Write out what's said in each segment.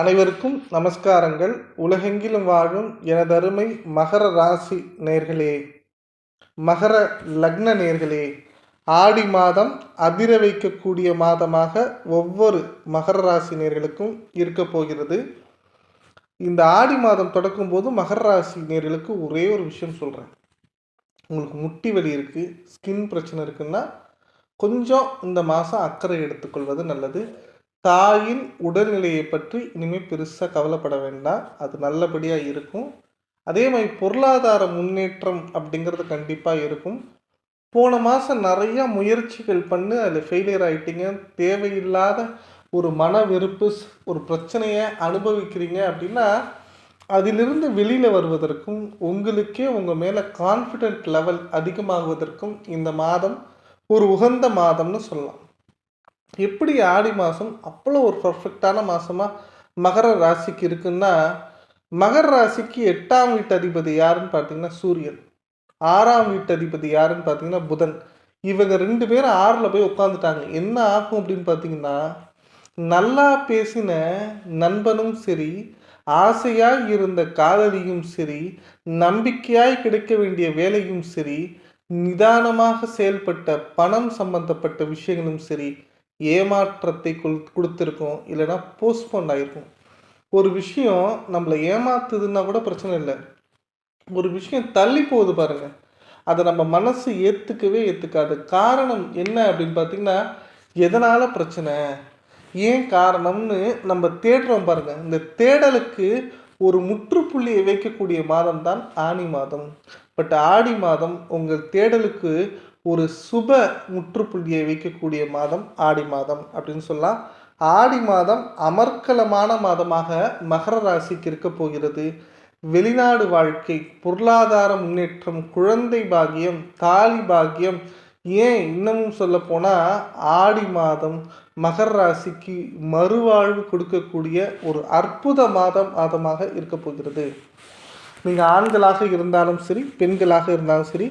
அனைவருக்கும் நமஸ்காரங்கள். உலகெங்கிலும் வாழும் எனதருமை மகர ராசி நேர்களே. மகர லக்ன நேர்களே ஆடி மாதம் அதிர வைக்கக்கூடிய மாதமாக ஒவ்வொரு மகர ராசி நேர்களுக்கும் இருக்க போகிறது. இந்த ஆடி மாதம் தொடக்கும் போது மகர ராசி நேர்களுக்கு ஒரே ஒரு விஷயம் சொல்கிறேன் உங்களுக்கு முட்டி வலி இருக்குது ஸ்கின் பிரச்சனை இருக்குன்னா கொஞ்சம் இந்த மாதம் அக்கறை எடுத்துக்கொள்வது நல்லது. தாயின் உடல்நிலையை பற்றி இனிமேல் பெருசாக கவலைப்பட வேண்டாம். அது நல்லபடியாக இருக்கும். அதே மாதிரி பொருளாதார முன்னேற்றம் அப்படிங்கிறது கண்டிப்பாக இருக்கும். போன மாதம் நிறையா முயற்சிகள் பண்ணி அதில் ஃபெயிலியர் ஆகிட்டீங்க தேவையில்லாத ஒரு மன வெறுப்பு ஒரு பிரச்சனையை அனுபவிக்கிறீங்க அப்படின்னா அதிலிருந்து வெளியில் வருவதற்கும் உங்களுக்கே உங்கள் மேலே கான்ஃபிடென்ட் லெவல் அதிகமாகுவதற்கும் இந்த மாதம் ஒரு உகந்த மாதம்னு சொல்லலாம். எப்படி ஆடி மாதம் அவ்வளோ ஒரு பர்ஃபெக்டான மாதமாக மகர ராசிக்கு இருக்குன்னா மகர ராசிக்கு எட்டாம் வீட்டு அதிபதி யாருன்னு பார்த்தீங்கன்னா சூரியன். ஆறாம் வீட்டு அதிபதி யாருன்னு பார்த்தீங்கன்னா புதன். இவங்க ரெண்டு பேரும் ஆறில் போய் உட்காந்துட்டாங்க என்ன ஆகும் அப்படின்னு பார்த்தீங்கன்னா நல்லா பேசின நண்பனும் சரி ஆசையாய் இருந்த காதலியும் சரி நம்பிக்கையாய் கிடைக்க வேண்டிய வேலையும் சரி நிதானமாக செயல்பட்ட பணம் சம்பந்தப்பட்ட விஷயங்களும் சரி ஏமாற்றத்தை கொடுத்துருக்கோம் இல்லைன்னா போஸ்ட்போன் ஆகிருக்கும் ஒரு விஷயம் நம்மளை ஏமாத்துதுன்னா கூட பிரச்சனை இல்லை. ஒரு விஷயம் தள்ளி போகுது பாருங்க. அதை நம்ம மனசு ஏற்றுக்கவே ஏற்றுக்காது காரணம் என்ன அப்படின்னு பார்த்தீங்கன்னா எதனால் பிரச்சனை? ஏன் காரணம்னு நம்ம தேடுறோம் பாருங்கள் இந்த தேடலுக்கு ஒரு முற்றுப்புள்ளியை வைக்கக்கூடிய மாதம் தான் ஆணி மாதம். பட் ஆடி மாதம் உங்கள் தேடலுக்கு ஒரு சுப முற்றுப்புள்ளியை வைக்கக்கூடிய மாதம் ஆடி மாதம் அப்படின்னு சொல்லலாம். ஆடி மாதம் அமர்க்கலமான மாதமாக மகர ராசிக்கு இருக்க போகிறது. வெளிநாடு வாழ்க்கை பொருளாதார முன்னேற்றம் குழந்தை பாகியம் தாலி பாக்கியம். ஏன் இன்னமும் சொல்ல போனால் ஆடி மாதம் மகர ராசிக்கு மறுவாழ்வு கொடுக்கக்கூடிய ஒரு அற்புத மாதம் மாதமாக இருக்க போகிறது. நீங்கள் ஆண்களாக இருந்தாலும் சரி பெண்களாக இருந்தாலும் சரி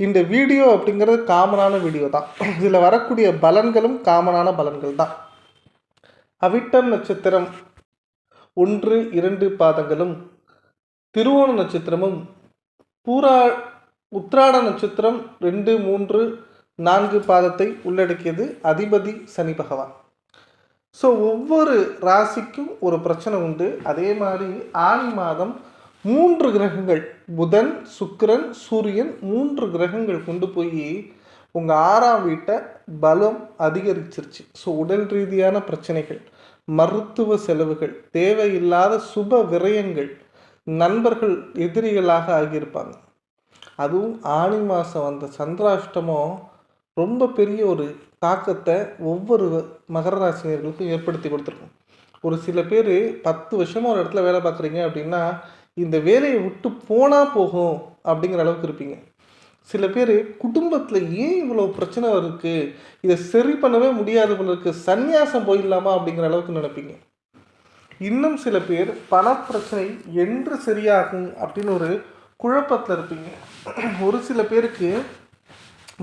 இந்த வீடியோ அப்படிங்கிறது காமனான வீடியோ தான். இதில் வரக்கூடிய பலன்களும் காமனான பலன்கள் தான். அவிட்டம் நட்சத்திரம் ஒன்று இரண்டு பாதங்களும் திருவோண நட்சத்திரமும் பூரா உத்ராட நட்சத்திரம் ரெண்டு மூன்று நான்கு பாதத்தை உள்ளடக்கியது அதிபதி சனி பகவான். ஸோ ஒவ்வொரு ராசிக்கும் ஒரு பிரச்சனை உண்டு. அதே மாதிரி ஆணி மாதம் மூன்று கிரகங்கள் புதன் சுக்கிரன் சூரியன் மூன்று கிரகங்கள் கொண்டு போய் உங்கள் ஆறாம் வீட்டை பலம் அதிகரிச்சிருச்சு. ஸோ உடல் ரீதியான பிரச்சனைகள் மருத்துவ செலவுகள் தேவையில்லாத சுப விரயங்கள் நண்பர்கள் எதிரிகளாக ஆகியிருப்பாங்க. அதுவும் ஆணி மாதம் வந்த சந்திராஷ்டமம் ரொம்ப பெரிய ஒரு தாக்கத்தை ஒவ்வொரு மகர ராசினியர்களுக்கும் ஏற்படுத்தி கொடுத்துருக்கும். ஒரு சில பேர் பத்து வருஷமாக ஒரு இடத்துல வேலை பார்க்குறீங்க அப்படின்னா இந்த வேலையை விட்டு போனால் போகும் அப்படிங்கிற அளவுக்கு இருப்பீங்க. சில பேர் குடும்பத்தில் ஏன் இவ்வளோ பிரச்சனை இருக்குது இதை சரி பண்ணவே முடியாது போல இருக்குது சந்நியாசம் போயிடலாமா அப்படிங்கிற அளவுக்கு நினைப்பீங்க. இன்னும் சில பேர் பணப்பிரச்சனை என்று சரியாகும் அப்படின்னு ஒரு குழப்பத்தில் இருப்பீங்க. ஒரு சில பேருக்கு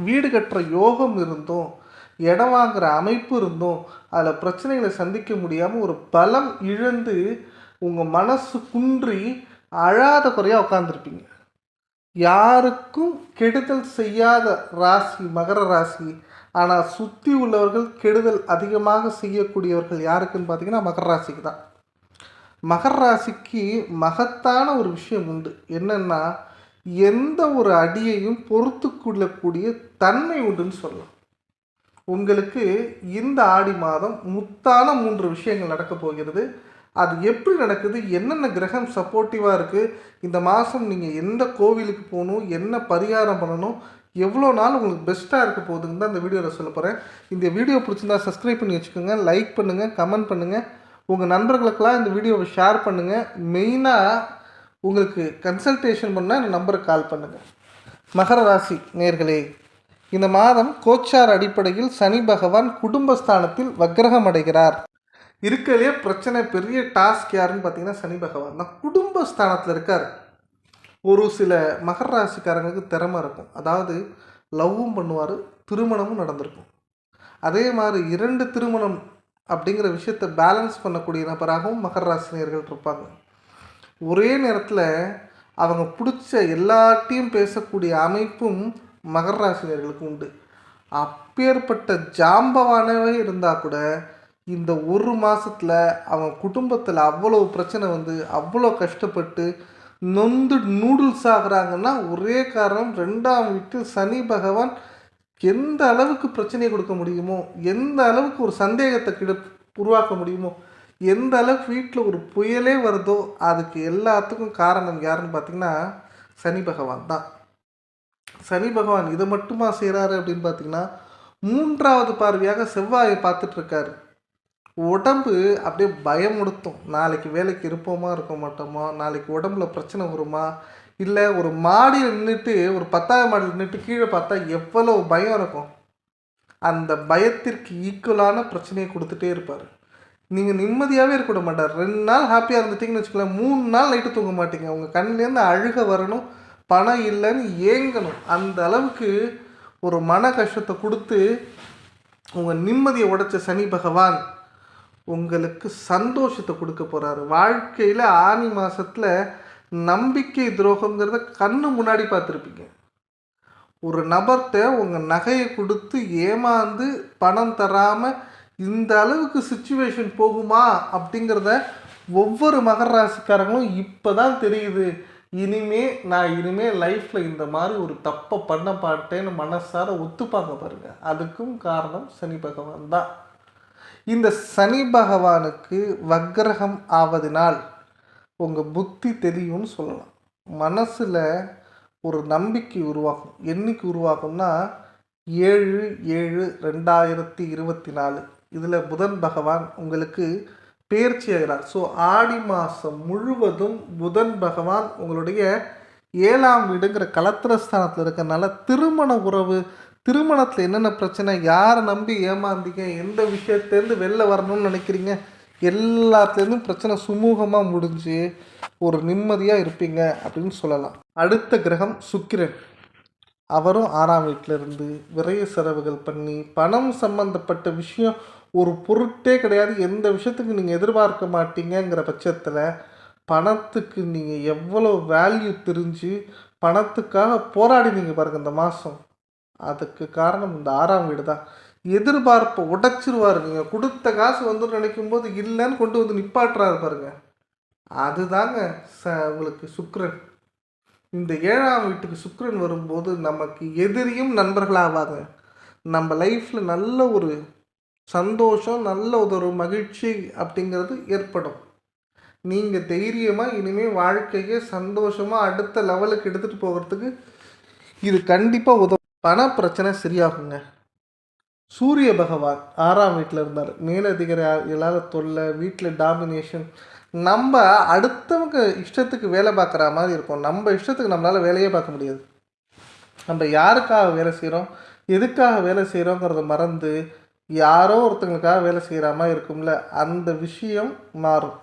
வீடு கட்டுற யோகம் இருந்தும் இடம் வாங்குகிற அமைப்பு இருந்தும் அதில் பிரச்சனைகளை சந்திக்க முடியாமல் ஒரு பலம் இழந்து உங்கள் மனசு குன்றி அழாத குறையாக உட்காந்துருப்பீங்க யாருக்கும் கெடுதல் செய்யாத ராசி மகர ராசி ஆனால் சுற்றி உள்ளவர்கள் கெடுதல் அதிகமாக செய்யக்கூடியவர்கள் யாருக்குன்னு பார்த்தீங்கன்னா மகர ராசிக்கு தான். மகர ராசிக்கு மகத்தான ஒரு விஷயம் உண்டு. என்னென்னா எந்த ஒரு அடியையும் பொறுத்து கொள்ளக்கூடிய தன்மை உண்டுன்னு சொல்லலாம். உங்களுக்கு இந்த ஆடி மாதம் முத்தான மூன்று விஷயங்கள் நடக்கப் போகிறது. அது எப்படி நடக்குது? என்னென்ன கிரகம் சப்போர்ட்டிவாக இருக்குது இந்த மாதம் நீங்கள் எந்த கோவிலுக்கு போகணும்? என்ன பரிகாரம் பண்ணணும்? எவ்வளோ நாள் உங்களுக்கு பெஸ்ட்டாக இருக்க போகுதுன்னு தான் இந்த வீடியோவில் சொல்ல போகிறேன் இந்த வீடியோ பிடிச்சிருந்தா சப்ஸ்கிரைப் பண்ணி வச்சுக்கோங்க லைக் பண்ணுங்கள் கமெண்ட் பண்ணுங்கள் உங்கள் நண்பர்களுக்கெல்லாம் இந்த வீடியோவை ஷேர் பண்ணுங்கள் மெயினாக உங்களுக்கு கன்சல்டேஷன் பண்ணால் இந்த நம்பருக்கு கால் பண்ணுங்கள் மகர ராசி நேர்களே இந்த மாதம் கோச்சார் அடிப்படையில் சனி பகவான் குடும்பஸ்தானத்தில் வக்ரகம் அடைகிறார். இருக்கிறதுலே பிரச்சனை பெரிய டாஸ்க் யாருன்னு பார்த்தீங்கன்னா சனி பகவான் தான். குடும்பஸ்தானத்தில் இருக்கார். ஒரு சில மகர ராசிக்காரங்களுக்கு திறமை இருக்கும். அதாவது லவ்வும் பண்ணுவார் திருமணமும் நடந்திருக்கும். அதே மாதிரி இரண்டு திருமணம் அப்படிங்கிற விஷயத்தை பேலன்ஸ் பண்ணக்கூடிய நபராகவும் மகர ராசினியர்கள் இருப்பாங்க. ஒரே நேரத்தில் அவங்க பிடிச்ச எல்லாட்டையும் பேசக்கூடிய அமைப்பும் மகர ராசினியர்களுக்கு உண்டு. அப்பேற்பட்ட ஜாம்பவானவே இருந்தால் கூட இந்த ஒரு மாதத்தில் அவன் குடும்பத்தில் அவ்வளோ பிரச்சனை வந்து அவ்வளோ கஷ்டப்பட்டு நொந்து நூடுல்ஸ் ஆகுறாங்கன்னா ஒரே காரணம் ரெண்டாம் வீட்டில் சனி பகவான் எந்த அளவுக்கு பிரச்சனையை கொடுக்க முடியுமோ எந்த அளவுக்கு ஒரு சந்தேகத்தை கிட உருவாக்க முடியுமோ எந்த அளவுக்கு வீட்டில் ஒரு புயலே வருதோ அதுக்கு எல்லாத்துக்கும் காரணம் யாருன்னு பார்த்தீங்கன்னா சனி பகவான் தான். சனி பகவான் இதை மட்டுமா செய்கிறாரு அப்படின்னு பார்த்தீங்கன்னா மூன்றாவது பார்வையாக செவ்வாயை பார்த்துட்ருக்காரு உடம்பு அப்படியே பயமுடுத்தும். நாளைக்கு வேலைக்கு இருப்போமா இருக்க மாட்டோமா? நாளைக்கு உடம்புல பிரச்சனை வருமா? இல்லை ஒரு மாடியில் நின்றுட்டு ஒரு பத்தாவது மாடியில் நின்றுட்டு கீழே பார்த்தா எவ்வளோ பயம் இருக்கும். அந்த பயத்திற்கு ஈக்குவலான பிரச்சனையை கொடுத்துட்டே இருப்பார். நீங்கள் நிம்மதியாகவே இருக்க மாட்டார். ரெண்டு நாள் ஹாப்பியாக இருந்துட்டீங்கன்னு வச்சுக்கலாம் மூணு நாள் நைட்டு தூங்க மாட்டீங்க. உங்கள் கண்ணிலேருந்து அழுக வரணும். பணம் இல்லைன்னு ஏங்கணும். அந்த அளவுக்கு ஒரு மன கஷ்டத்தை கொடுத்து உங்கள் நிம்மதியை உடைச்ச சனி பகவான் உங்களுக்கு சந்தோஷத்தை கொடுக்க போகிறாரு வாழ்க்கையில் ஆனி மாதத்தில் நம்பிக்கை துரோகங்கிறத கண்ணு முன்னாடி பார்த்துருப்பீங்க. ஒரு நபர்கிட்ட உங்கள் நகையை கொடுத்து ஏமாந்து பணம் தராமல் இந்த அளவுக்கு சுச்சுவேஷன் போகுமா அப்படிங்கிறத ஒவ்வொரு மகர ராசிக்காரங்களும் இப்போ தான் தெரியுது. இனிமே நான் இனிமே லைஃப்பில் இந்த மாதிரி ஒரு தப்பை பண்ண பாட்டேன்னு மனசார ஒத்துப்பாங்க பாருங்கள் அதுக்கும் காரணம் சனி பகவான் தான். இந்த சனி பகவானுக்கு வக்ரகம் ஆவதினால் உங்கள் புத்தி தெரியும்னு சொல்லலாம். மனசில் ஒரு நம்பிக்கை உருவாகும். என்னைக்கு உருவாகும்னா ஏழு ஏழு ரெண்டாயிரத்தி இருபத்தி நாலு. இதில் புதன் பகவான் உங்களுக்கு பேர்ச்சி ஆகிறார். ஸோ ஆடி மாதம் முழுவதும் புதன் பகவான் உங்களுடைய ஏழாம் வீடுங்கிற கலத்திரஸ்தானத்தில் இருக்கிறனால திருமண உறவு திருமணத்தில் என்னென்ன பிரச்சனை யாரை நம்பி ஏமாந்தீங்க எந்த விஷயத்துலேருந்து வெளில வரணும்னு நினைக்கிறீங்க எல்லாத்துலேருந்தும் பிரச்சனை சுமூகமாக முடிஞ்சு ஒரு நிம்மதியாக இருப்பீங்க அப்படின்னு சொல்லலாம். அடுத்த கிரகம் சுக்கிரன். அவரும் ஆறாம் வீட்டிலேருந்து விரைய செலவுகள் பண்ணி பணம் சம்மந்தப்பட்ட விஷயம் ஒரு பொருட்டே கிடையாது. எந்த விஷயத்துக்கு நீங்கள் எதிர்பார்க்க மாட்டீங்கங்கிற பட்சத்தில் பணத்துக்கு நீங்கள் எவ்வளோ வேல்யூ தெரிஞ்சு பணத்துக்காக போராடினீங்க பாருங்கள் இந்த மாதம் அதுக்கு காரணம் இந்த ஆறாம் வீடு தான் எதிர்பார்ப்பை உடைச்சிருவார் நீங்கள் கொடுத்த காசு வந்து நினைக்கும் போது இல்லைன்னு கொண்டு வந்து நிப்பாட்டுறாரு பாருங்க. அதுதாங்க ச உங்களுக்கு சுக்ரன் இந்த ஏழாம் வீட்டுக்கு சுக்ரன் வரும்போது நமக்கு எதிரியும் நண்பர்களாவாங்க. நம்ம லைஃப்பில் நல்ல ஒரு சந்தோஷம் நல்ல ஒரு மகிழ்ச்சி அப்படிங்கிறது ஏற்படும். நீங்கள் தைரியமாக இனிமேல் வாழ்க்கையை சந்தோஷமாக அடுத்த லெவலுக்கு எடுத்துகிட்டு போகிறதுக்கு இது கண்டிப்பாக உதவும். பண பிரச்சனை சரியாகுங்க. சூரிய பகவான் ஆறாம் வீட்டில் இருந்தார். மேலதிகாரி இல்லாத தொல்லை வீட்டில் டாமினேஷன் நம்ம அடுத்தவங்க இஷ்டத்துக்கு வேலை பார்க்குற மாதிரி இருக்கும். நம்ம இஷ்டத்துக்கு நம்மளால் வேலையே பார்க்க முடியாது. நம்ம யாருக்காக வேலை செய்கிறோம் எதுக்காக வேலை செய்கிறோங்கிறத மறந்து யாரோ ஒருத்தங்களுக்காக வேலை செய்கிற மாதிரி இருக்கும்ல. அந்த விஷயம் மாறும்.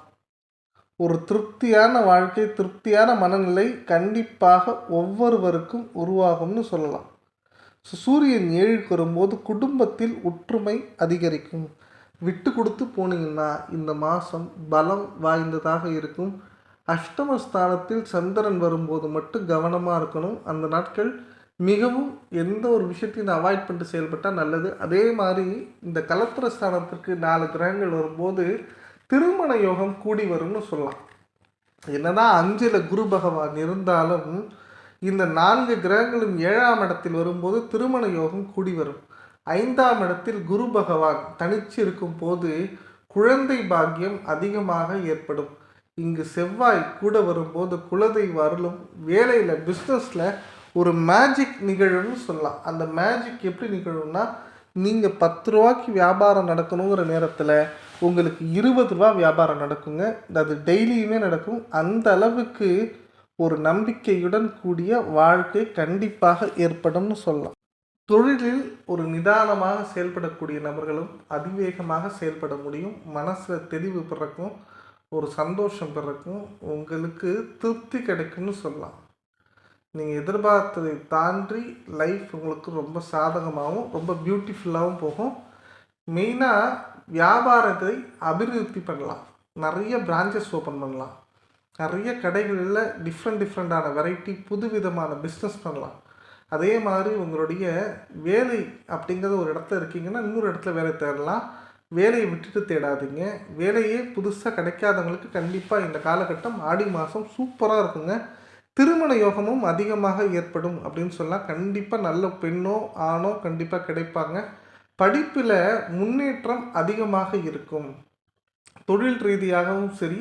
ஒரு திருப்தியான வாழ்க்கை திருப்தியான மனநிலை கண்டிப்பாக ஒவ்வொருவருக்கும் உருவாகும்னு சொல்லலாம். சூரியன் ஏழுக்கு வரும்போது குடும்பத்தில் ஒற்றுமை அதிகரிக்கும். விட்டு கொடுத்து போனீங்கன்னா இந்த மாதம் பலம் வாய்ந்ததாக இருக்கும். அஷ்டமஸ்தானத்தில் சந்திரன் வரும்போது மட்டும் கவனமாக இருக்கணும். அந்த நாட்கள் மிகவும் எந்த ஒரு விஷயத்தையும் அவாய்ட் பண்ணிட்டு செயல்பட்டால் நல்லது. அதே மாதிரி இந்த கலத்திர ஸ்தானத்திற்கு நாலு கிரகங்கள் வரும்போது திருமண யோகம் கூடி வரும்னு சொல்லலாம். என்னதான் அஞ்சில் குரு பகவான் இருந்தாலும் இந்த நான்கு கிரகங்களும் ஏழாம் இடத்தில் வரும்போது திருமண யோகம் கூடி வரும். ஐந்தாம் இடத்தில் குரு பகவான் தனிச்சு இருக்கும் போது குழந்தை பாக்கியம் அதிகமாக ஏற்படும். இங்கு செவ்வாய் கூட வரும்போது குலதெய்வ அருளும் வேலையில் பிஸ்னஸில் ஒரு மேஜிக் நிகழும்னு சொல்லலாம். அந்த மேஜிக் எப்படி நிகழும்னா நீங்கள் பத்து ரூபாய்க்கு வியாபாரம் நடக்கணுங்கிற நேரத்தில் உங்களுக்கு இருபது ரூபா வியாபாரம் நடக்குங்க. அது டெய்லியுமே நடக்கும். அந்த அளவுக்கு ஒரு நம்பிக்கையுடன் கூடிய வாழ்க்கை கண்டிப்பாக ஏற்படும்னு சொல்லலாம். தொழிலில் ஒரு நிதானமாக செயல்படக்கூடிய நபர்களும் அதிவேகமாக செயல்பட முடியும். மனசில் தெளிவு பிறக்கும் ஒரு சந்தோஷம் பிறக்கும் உங்களுக்கு திருப்தி கிடைக்கும்னு சொல்லலாம். நீங்கள் எதிர்பார்த்ததை தாண்டி லைஃப் உங்களுக்கு ரொம்ப சாதகமாகவும் ரொம்ப பியூட்டிஃபுல்லாகவும் போகும். மெயினாக வியாபாரத்தை அபிவிருத்தி பண்ணலாம். நிறைய பிரான்ச்சஸ் ஓப்பன் பண்ணலாம். நிறைய கடைகளில் டிஃப்ரெண்ட் டிஃப்ரெண்ட்டான வெரைட்டி புதுவிதமான பிஸ்னஸ் பண்ணலாம். அதே மாதிரி உங்களுடைய வேலை அப்படிங்கிறது ஒரு இடத்துல இருக்கீங்கன்னா இன்னொரு இடத்துல வேலை தேடலாம். வேலையை விட்டுட்டு தேடாதீங்க. வேலையே புதுசாக கிடைக்காதவங்களுக்கு கண்டிப்பாக இந்த காலகட்டம் ஆடி மாதம் சூப்பராக இருக்குங்க. திருமண யோகமும் அதிகமாக ஏற்படும் அப்படின்னு சொன்னால் கண்டிப்பாக நல்ல பெண்ணோ ஆணோ கண்டிப்பாக கிடைப்பாங்க. படிப்பில் முன்னேற்றம் அதிகமாக இருக்கும். தொழில் ரீதியாகவும் சரி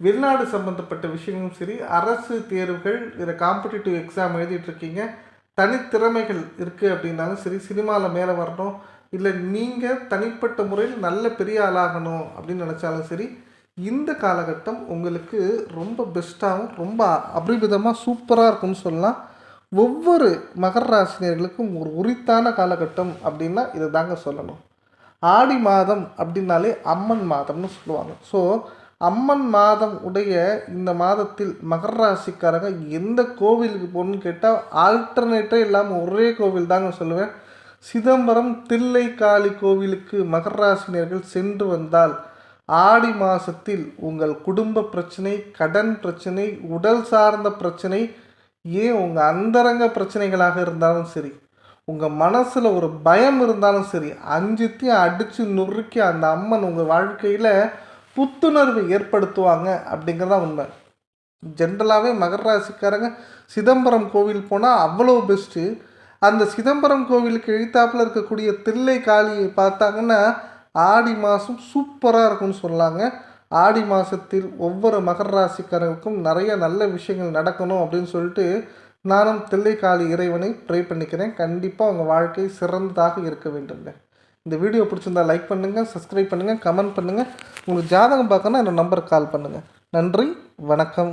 வெளிநாடு சம்மந்தப்பட்ட விஷயங்களும் சரி அரசு தேர்வுகள் இதில் காம்படிட்டிவ் எக்ஸாம் எழுதிட்டுருக்கீங்க தனித்திறமைகள் இருக்குது அப்படின்னாலும் சரி சினிமாவில் மேலே வரணும் இல்லை நீங்கள் தனிப்பட்ட முறையில் நல்ல பெரிய ஆளாகணும் அப்படின்னு நினச்சாலும் சரி இந்த காலகட்டம் உங்களுக்கு ரொம்ப பெஸ்ட்டாகவும் ரொம்ப அபரிமிதமாக சூப்பராக இருக்கும்னு சொல்லலாம். ஒவ்வொரு மகர ராசினியர்களுக்கும் ஒரு உரித்தான காலகட்டம் அப்படின்னா இதை தாங்க சொல்லணும். ஆடி மாதம் அப்படின்னாலே அம்மன் மாதம்னு சொல்லுவாங்க. ஸோ அம்மன் மாதம் உடைய இந்த மாதத்தில் மகர ராசிக்காரங்க எந்த கோவிலுக்கு போகணுன்னு கேட்டால் ஆல்டர்னேட்டே இல்லாமல் ஒரே கோவில் தாங்க சொல்லுவேன். சிதம்பரம் தில்லைக்காளி கோவிலுக்கு மகர ராசினியர்கள் சென்று வந்தால் ஆடி மாதத்தில் உங்கள் குடும்ப பிரச்சனை கடன் பிரச்சனை உடல் சார்ந்த பிரச்சனை ஏன் உங்கள் அந்தரங்க பிரச்சனைகளாக இருந்தாலும் சரி உங்கள் மனசில் ஒரு பயம் இருந்தாலும் சரி அஞ்சுத்தையும் அடித்து நொறுக்கி அந்த அம்மன் உங்கள் வாழ்க்கையில் புத்துணர்வு ஏற்படுத்துவாங்க அப்படிங்கிறதா உண்மை. ஜென்ரலாகவே மகர ராசிக்காரங்க சிதம்பரம் கோவில் போனால் அவ்வளோ பெஸ்ட்டு அந்த சிதம்பரம் கோவிலுக்கு எழுத்தாப்பில் இருக்கக்கூடிய தில்லை காளியை பார்த்தாங்கன்னா ஆடி மாதம் சூப்பராக இருக்கும்னு சொல்லாங்க. ஆடி மாதத்தில் ஒவ்வொரு மகர ராசிக்காரர்களுக்கும் நிறைய நல்ல விஷயங்கள் நடக்கணும் அப்படின்னு சொல்லிட்டு நானும் தில்லைக்காளி இறைவனை ப்ரே பண்ணிக்கிறேன். கண்டிப்பாக உங்கள் வாழ்க்கை சிறந்ததாக இருக்க வேண்டுங்க. இந்த வீடியோ பிடிச்சிருந்தா லைக் பண்ணுங்கள் சப்ஸ்கிரைப் பண்ணுங்கள் கமெண்ட் பண்ணுங்கள் உங்களுக்கு ஜாதகம் பார்க்கணும் இந்த நம்பருக்கு கால் பண்ணுங்கள் நன்றி வணக்கம்.